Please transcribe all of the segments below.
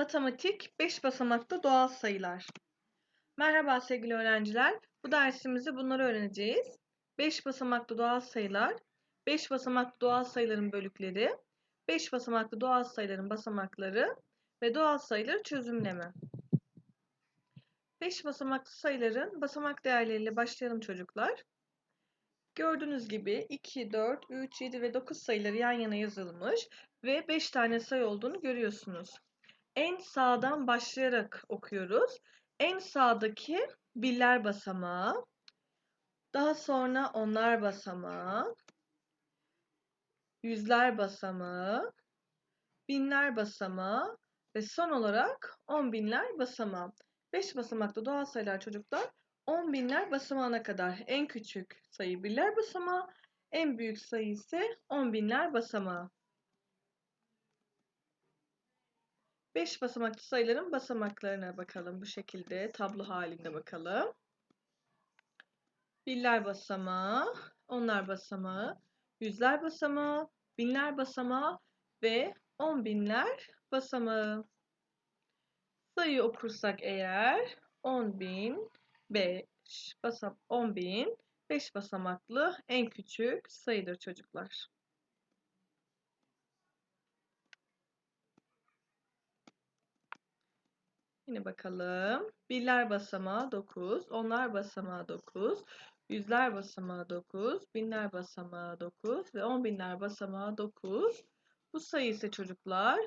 Matematik 5 basamaklı doğal sayılar. Merhaba sevgili öğrenciler. Bu dersimizde bunları öğreneceğiz. 5 basamaklı doğal sayılar, 5 basamaklı doğal sayıların bölükleri, 5 basamaklı doğal sayıların basamakları ve doğal sayıları çözümleme. 5 basamaklı sayıların basamak değerleriyle başlayalım çocuklar. Gördüğünüz gibi 2, 4, 3, 7 ve 9 sayıları yan yana yazılmış ve 5 tane sayı olduğunu görüyorsunuz en sağdan başlayarak okuyoruz. En sağdaki birler basamağı, daha sonra onlar basamağı, yüzler basamağı, binler basamağı ve son olarak on binler basamağı. Beş basamaklı doğal sayılar çocuklar on binler basamağına kadar en küçük sayı birler basamağı, en büyük sayı ise on binler basamağı. 5 basamaklı sayıların basamaklarına bakalım. Bu şekilde tablo halinde bakalım. Birler basamağı, onlar basamağı, yüzler basamağı, binler basamağı ve on binler basamağı. Sayı okursak eğer 10 bin 5 basam 10 bin 5 basamaklı en küçük sayıdır çocuklar. Yine bakalım. Birler basamağı 9, onlar basamağı 9, yüzler basamağı 9, binler basamağı 9 ve on binler basamağı 9. Bu sayı ise çocuklar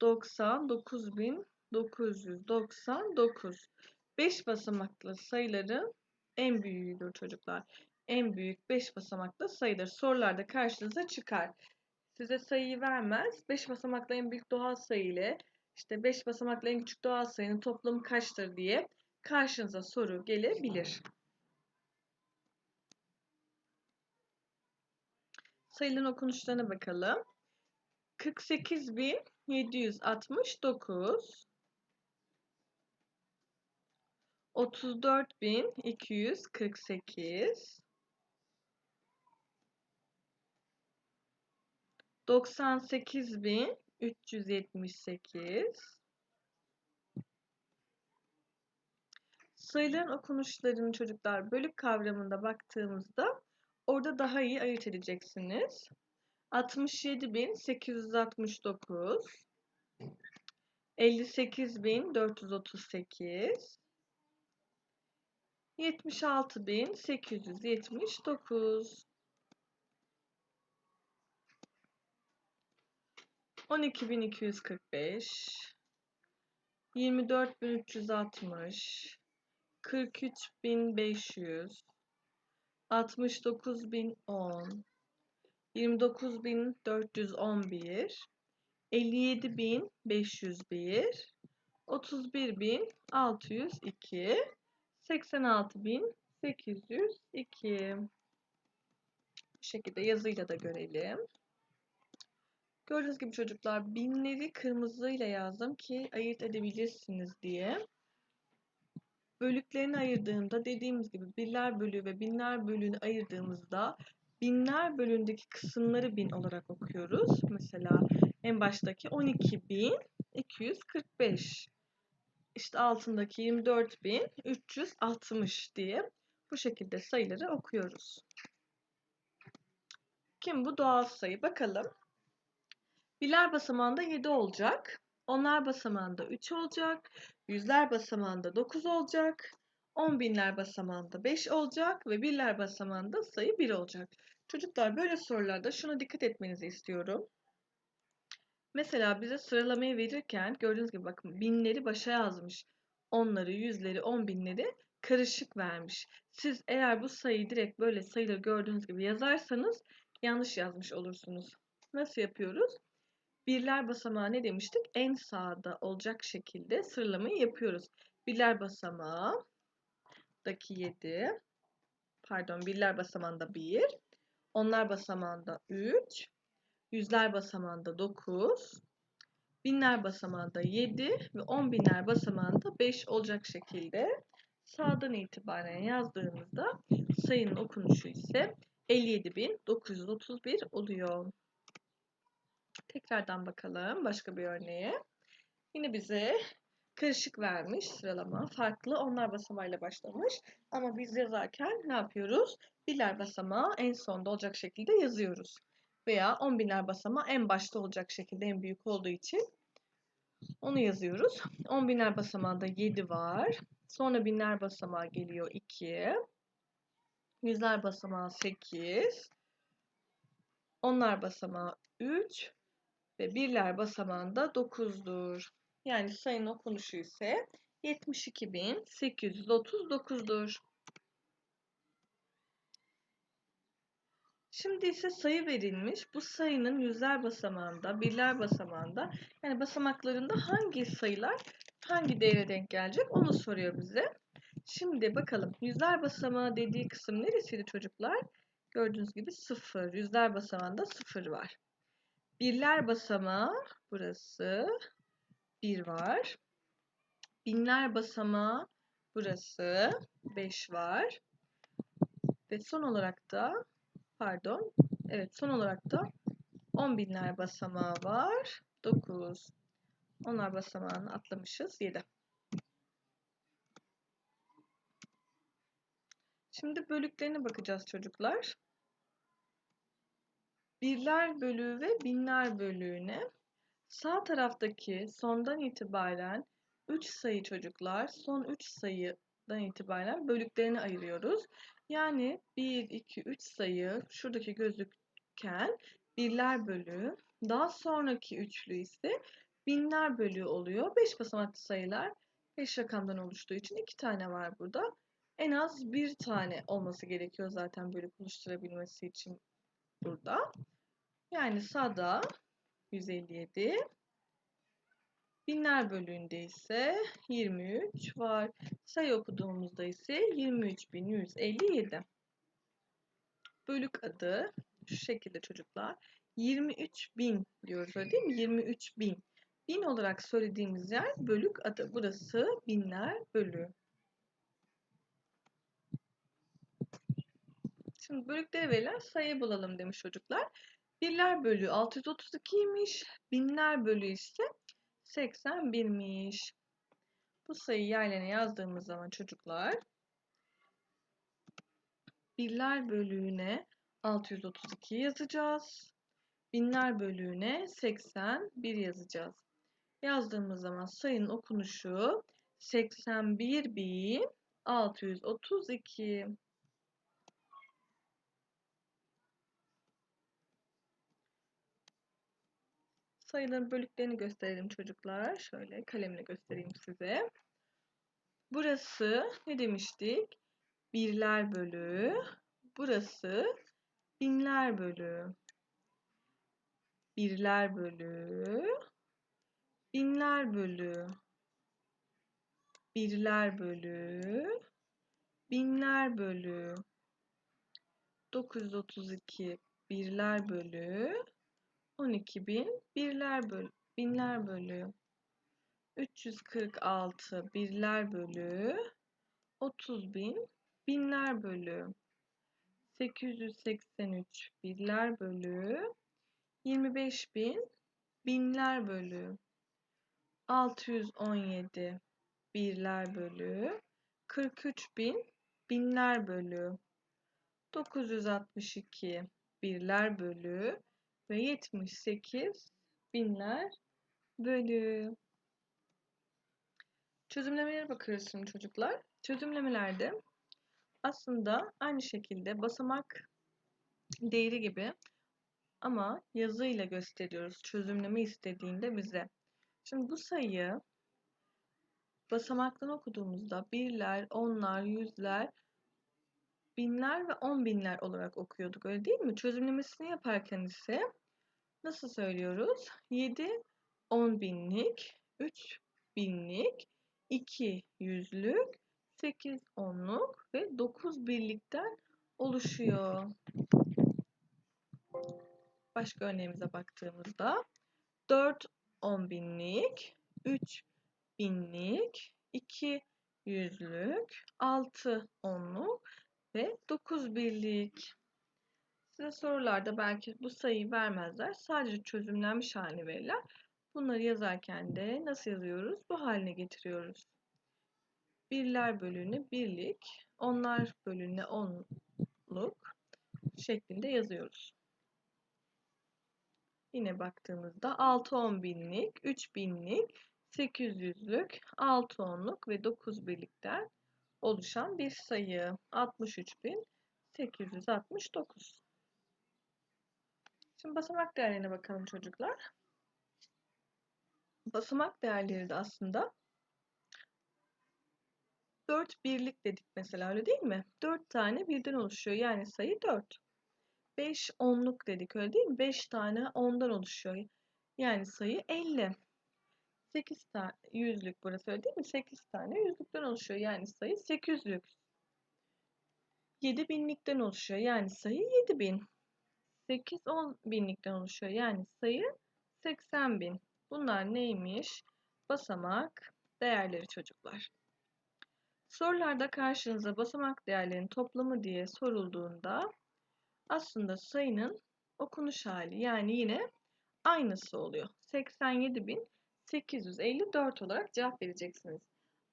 99.999. 5 basamaklı sayıların en büyüğüdür çocuklar. En büyük 5 basamaklı sayıdır. Sorularda karşınıza çıkar. Size sayıyı vermez. 5 basamaklı en büyük doğal sayı ile işte 5 basamaklı en küçük doğal sayının toplamı kaçtır diye karşınıza soru gelebilir. Sayıların okunuşlarına bakalım. 48.769 34.248 98.000 378 Sayıların okunuşlarını çocuklar bölük kavramında baktığımızda orada daha iyi ayırt edeceksiniz. 67.869 58.438 76.879 12245 24360 43500 69010 29411 57501 31602 86802 Bu şekilde yazıyla da görelim. Gördüğünüz gibi çocuklar binleri kırmızıyla yazdım ki ayırt edebilirsiniz diye. Bölüklerini ayırdığımda dediğimiz gibi birler bölüğü ve binler bölüğünü ayırdığımızda binler bölüğündeki kısımları bin olarak okuyoruz. Mesela en baştaki 12.245 işte altındaki 24.360 diye bu şekilde sayıları okuyoruz. Kim bu doğal sayı? Bakalım. Birler basamağında 7 olacak. Onlar basamağında 3 olacak. Yüzler basamağında 9 olacak. 10 binler basamağında 5 olacak ve birler basamağında sayı 1 olacak. Çocuklar böyle sorularda şuna dikkat etmenizi istiyorum. Mesela bize sıralamayı verirken gördüğünüz gibi bakın binleri başa yazmış. Onları, yüzleri, on binleri karışık vermiş. Siz eğer bu sayıyı direkt böyle sayıları gördüğünüz gibi yazarsanız yanlış yazmış olursunuz. Nasıl yapıyoruz? Birler basamağı ne demiştik? En sağda olacak şekilde sıralamayı yapıyoruz. Birler basamağı daki 7 pardon birler basamağında 1 onlar basamağında 3 yüzler basamağında 9 binler basamağında 7 ve 10 binler basamağında 5 olacak şekilde sağdan itibaren yazdığımızda sayının okunuşu ise 57.931 oluyor. Tekrardan bakalım başka bir örneğe. Yine bize karışık vermiş sıralama. Farklı onlar basamağıyla başlamış. Ama biz yazarken ne yapıyoruz? Birler basamağı en sonda olacak şekilde yazıyoruz. Veya on binler basamağı en başta olacak şekilde en büyük olduğu için onu yazıyoruz. On binler basamağında 7 var. Sonra binler basamağı geliyor 2. Yüzler basamağı 8. Onlar basamağı 3 ve birler basamağında 9'dur. Yani sayının okunuşu ise 72.839'dur. Şimdi ise sayı verilmiş. Bu sayının yüzler basamağında, birler basamağında yani basamaklarında hangi sayılar hangi değere denk gelecek onu soruyor bize. Şimdi bakalım yüzler basamağı dediği kısım neresiydi çocuklar? Gördüğünüz gibi 0. Yüzler basamağında 0 var. Birler basamağı burası 1 var. Binler basamağı burası 5 var. Ve son olarak da pardon evet son olarak da 10 binler basamağı var 9. Onlar basamağını atlamışız 7. Şimdi bölüklerine bakacağız çocuklar. Birler bölüğü ve binler bölüğüne sağ taraftaki sondan itibaren 3 sayı çocuklar son 3 sayıdan itibaren bölüklerini ayırıyoruz. Yani 1, 2, 3 sayı şuradaki gözüken birler bölüğü daha sonraki üçlü ise binler bölüğü oluyor. 5 basamaklı sayılar 5 rakamdan oluştuğu için 2 tane var burada. En az bir tane olması gerekiyor zaten bölük oluşturabilmesi için burada. Yani sağda 157. Binler bölüğünde ise 23 var. Sayı okuduğumuzda ise 23.157. Bölük adı şu şekilde çocuklar. 23.000 diyoruz öyle değil mi? 23.000. Bin olarak söylediğimiz yer bölük adı. Burası binler bölüğü. Şimdi bölüklere verilen sayı bulalım demiş çocuklar. Birler bölüğü 632'ymiş. Binler bölüğü ise 81'miş. Bu sayıyı yerlerine yazdığımız zaman çocuklar birler bölüğüne 632 yazacağız. Binler bölüğüne 81 yazacağız. Yazdığımız zaman sayının okunuşu 81.632. Sayıların bölüklerini gösterelim çocuklar. Şöyle kalemle göstereyim size. Burası ne demiştik? Birler bölüğü. Burası binler bölüğü. Birler bölüğü. Binler bölüğü. Birler bölüğü. Binler bölüğü. 932 birler bölüğü. 12 bin birler bölü, binler bölüğü. 346 birler bölüğü. 30 bin binler bölüğü. 883 birler bölüğü. 25 bin binler bölüğü. 617 birler bölüğü. 43 bin binler bölüğü. 962 birler bölüğü ve 78 binler bölü. Çözümlemelere bakıyoruz şimdi çocuklar. Çözümlemelerde aslında aynı şekilde basamak değeri gibi ama yazıyla gösteriyoruz çözümleme istediğinde bize. Şimdi bu sayıyı basamaktan okuduğumuzda birler, onlar, yüzler, binler ve on binler olarak okuyorduk öyle değil mi? Çözümlemesini yaparken ise nasıl söylüyoruz? 7 10 binlik, 3 binlik, 2 yüzlük, 8 onluk ve 9 birlikten oluşuyor. Başka örneğimize baktığımızda 4 10 binlik, 3 binlik, 2 yüzlük, 6 onluk ve 9 birlik. Size sorularda belki bu sayıyı vermezler. Sadece çözümlenmiş halini verirler. Bunları yazarken de nasıl yazıyoruz? Bu haline getiriyoruz. Birler bölüğüne birlik, onlar bölüğüne onluk şeklinde yazıyoruz. Yine baktığımızda 6 10 binlik, 3 binlik, 800'lük, 6 onluk ve 9 birlikten oluşan bir sayı. 63.869. Şimdi basamak değerlerine bakalım çocuklar. Basamak değerleri de aslında 4 birlik dedik mesela öyle değil mi? 4 tane birden oluşuyor. Yani sayı 4. 5 onluk dedik öyle değil mi? 5 tane ondan oluşuyor. Yani sayı 50. 8 tane yüzlük burası öyle değil mi? 8 tane yüzlükten oluşuyor. Yani sayı 800'lük. 7 binlikten oluşuyor. Yani sayı 7000. 8 10 binlikten oluşuyor. Yani sayı 80 bin. Bunlar neymiş? Basamak değerleri çocuklar. Sorularda karşınıza basamak değerlerinin toplamı diye sorulduğunda aslında sayının okunuş hali yani yine aynısı oluyor. 87.854 olarak cevap vereceksiniz.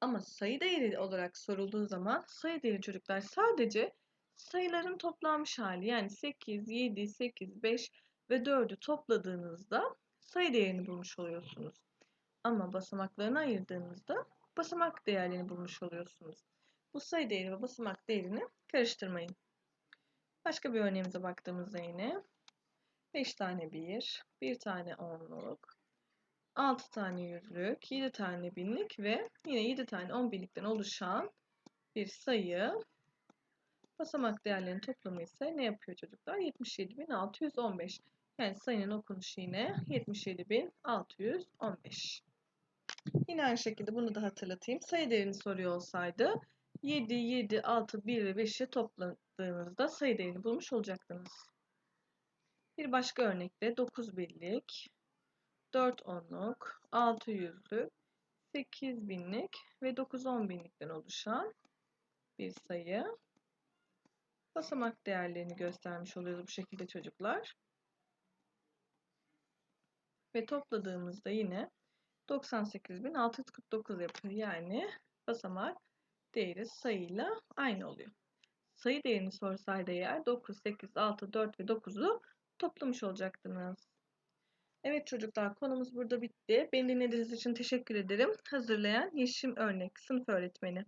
Ama sayı değeri olarak sorulduğu zaman sayı değeri çocuklar sadece sayıların toplanmış hali yani 8, 7, 8, 5 ve 4'ü topladığınızda sayı değerini bulmuş oluyorsunuz. Ama basamaklarını ayırdığınızda basamak değerlerini bulmuş oluyorsunuz. Bu sayı değeri ve basamak değerini karıştırmayın. Başka bir örneğimize baktığımızda yine 5 tane 1, 1 tane onluk, 6 tane yüzlük, 7 tane binlik ve yine 7 tane 10 binlikten oluşan bir sayı. Basamak değerlerinin toplamı ise ne yapıyor çocuklar? 77.615. Yani sayının okunuşu yine 77.615. Yine aynı şekilde bunu da hatırlatayım. Sayı değerini soruyor olsaydı 7, 7, 6, 1 ve 5'i topladığınızda sayı değerini bulmuş olacaktınız. Bir başka örnekte 9 birlik, 4 onluk, 6 yüzlük, 8 binlik ve 9 on binlikten oluşan bir sayı. Basamak değerlerini göstermiş oluyoruz bu şekilde çocuklar. Ve topladığımızda yine 98.649 yapıyor. Yani basamak değeri sayıyla aynı oluyor. Sayı değerini sorsaydı eğer 9, 8, 6, 4 ve 9'u toplamış olacaktınız. Evet çocuklar konumuz burada bitti. Beni dinlediğiniz için teşekkür ederim. Hazırlayan Yeşim Örnek sınıf öğretmeni.